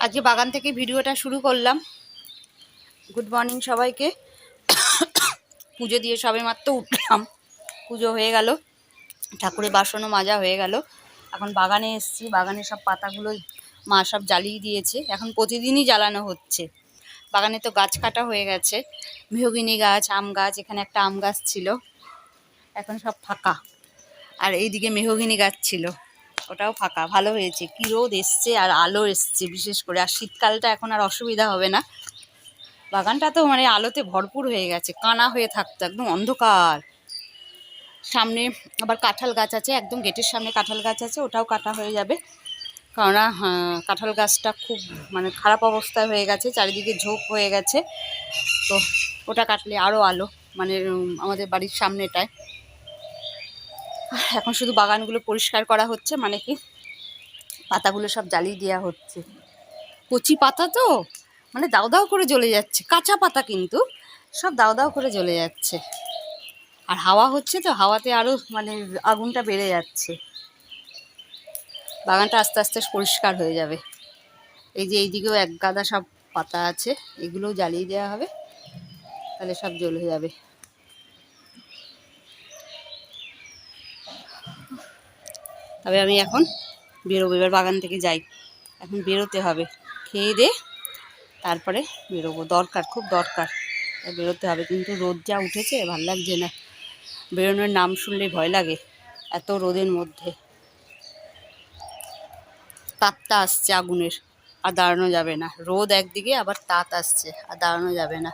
আজকে বাগান থেকে ভিডিওটা শুরু করলাম। গুড মর্নিং সবাইকে। পুজো দিয়ে সবে মাত্র উঠলাম। পুজো হয়ে গেল। ঠাকুরের বাসনও মাজা হয়ে গেল। এখন বাগানে এসছি। বাগানে সব পাতাগুলো মা সব জ্বালিয়ে দিয়েছে। এখন প্রতিদিনই জ্বালানো হচ্ছে। বাগানে তো গাছ কাটা হয়ে গেছে। মেহগিনি গাছ, আম গাছ, এখানে একটা আম গাছ ছিল। এখন সব ফাঁকা। আর এইদিকে মেহগিনি গাছ ছিল। ওটাও ফাঁকা, ভালো হয়েছে। কি রোদ এসছে আর আলো এসছে বিশেষ করে, আর শীতকালটা এখন আর অসুবিধা হবে না। বাগানটা তো মানে আলোতে ভরপুর হয়ে গেছে, কানা হয়ে থাকতো, একদম অন্ধকার। সামনে আবার কাঁঠাল গাছ আছে, একদম গেটের সামনে কাঁঠাল গাছ আছে, ওটাও কাটা হয়ে যাবে। কেননা কাঁঠাল গাছটা খুব মানে খারাপ অবস্থায় হয়ে গেছে, চারিদিকে ঝোপ হয়ে গেছে। তো ওটা কাটলে আরও আলো মানে আমাদের বাড়ির সামনেটায়। এখন শুধু বাগানগুলো পরিষ্কার করা হচ্ছে মানে কি? পাতাগুলো সব জ্বালিয়ে দেওয়া হচ্ছে। কচি পাতা তো? মানে দাও দাও করে জ্বলে যাচ্ছে। কাঁচা পাতা কিন্তু। সব দাও দাও করে জ্বলে যাচ্ছে। আর হাওয়া হচ্ছে তো, হাওয়াতে আরও মানে আগুনটা বেড়ে যাচ্ছে। বাগানটা আস্তে আস্তে পরিষ্কার হয়ে যাবে। এই যে এইদিকেও এক গাদা সব পাতা আছে, এগুলোও জ্বালিয়ে দেওয়া হবে। তাহলে সব জ্বলে যাবে। তবে আমি এখন বেরোবো, এবার বাগান থেকে যাই। এখন বেরোতে হবে। খেয়ে দে, তারপরে বেরোবো। দরকার, খুব দরকার। বেরোতে হবে। কিন্তু রোদ যা উঠেছে, ভালো লাগছে না। বেরোনোর নাম শুনলে ভয় লাগে, এত রোদের মধ্যে। তাতটা আসছে আগুনের, আর দাঁড়ানো যাবে না। রোদ একদিকে, আবার তাত আসছে, আর দাঁড়ানো যাবে না।